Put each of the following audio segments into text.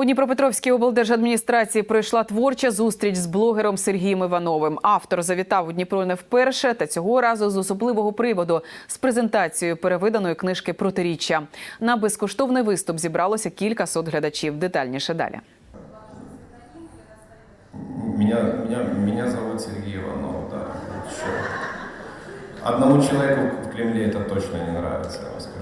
У Дніпропетровській облдержадміністрації пройшла творча зустріч з блогером Сергієм Івановим. Автор завітав у Дніпро не вперше, та цього разу з особливого приводу з презентацією перевиданої книжки Протиріччя. На безкоштовний виступ зібралося кілька сот глядачів. Детальніше далі. Меня, меня, меня зовут Сергей Иванов, да. Вот Одному человеку в Кремле это точно не нравится, я вам скажу.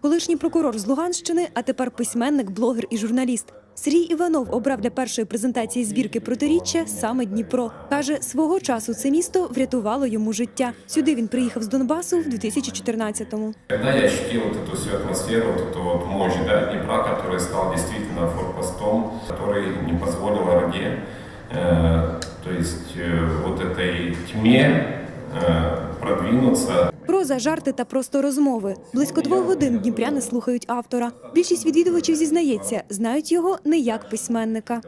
Колишній прокурор з Луганщини, а тепер письменник, блогер і журналіст. Сергій Іванов обрав для першої презентації збірки протиріччя саме Дніпро. Каже, свого часу це місто врятувало йому життя. Сюди він приїхав з Донбасу в 2014-му. Когда я ощутил вот эту всю атмосферу, вот эту вот мощь да, Днепра, который стал действительно форпостом, который не позволил Орде, э, то есть э, вот этой тьме э, продвинуться, Проза, жарти та просто розмови. Близько двох годин дніпряни слухають автора. Більшість відвідувачів зізнається, знають його не як письменника.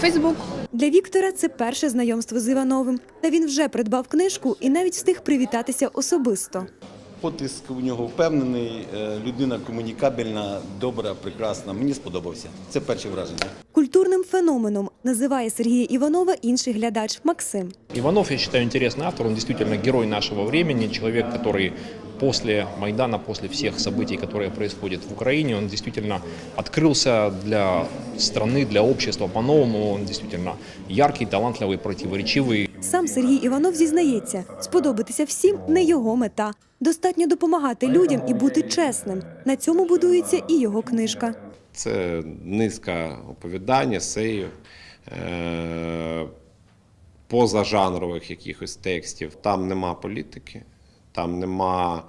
Фейсбук. Для Віктора це перше знайомство з Івановим. Та він вже придбав книжку і навіть встиг привітатися особисто. Потиск у нього впевнений, е, людина комунікабельна, добра, прекрасна. Мені сподобався. Це перше враження. Культурним феноменом називає Сергія Іванова інший глядач Максим. Иванов, я считаю, интересный автор. Он действительно герой нашего времени, человек, который после Майдана, после всех событий, которые происходят в Украине, он действительно открылся для страны, для общества по-новому. Он действительно яркий, талантливый, противоречивый. Сам Сергій Іванов зізнається, сподобатися всім не його мета. Достатньо допомагати людям і бути чесним. На цьому будується і його книжка. Це низка оповідань, есеїв, е, позажанрових якихось текстів. Там нема політики, там нема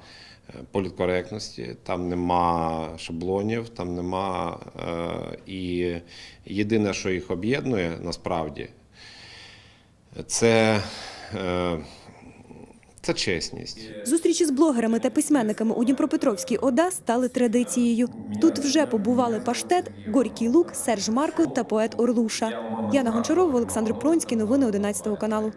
е, політкоректності, там нема шаблонів, там нема. е, І єдине, що їх об'єднує насправді, це, е, це чесність. Зустрічі з блогерами та письменниками у Дніпропетровській ОДА стали традицією. Тут вже побували паштет, Горький Лук, Серж Марко та поет Орлуша. Яна Гончарова, Олександр Пронський. Новини 11 каналу.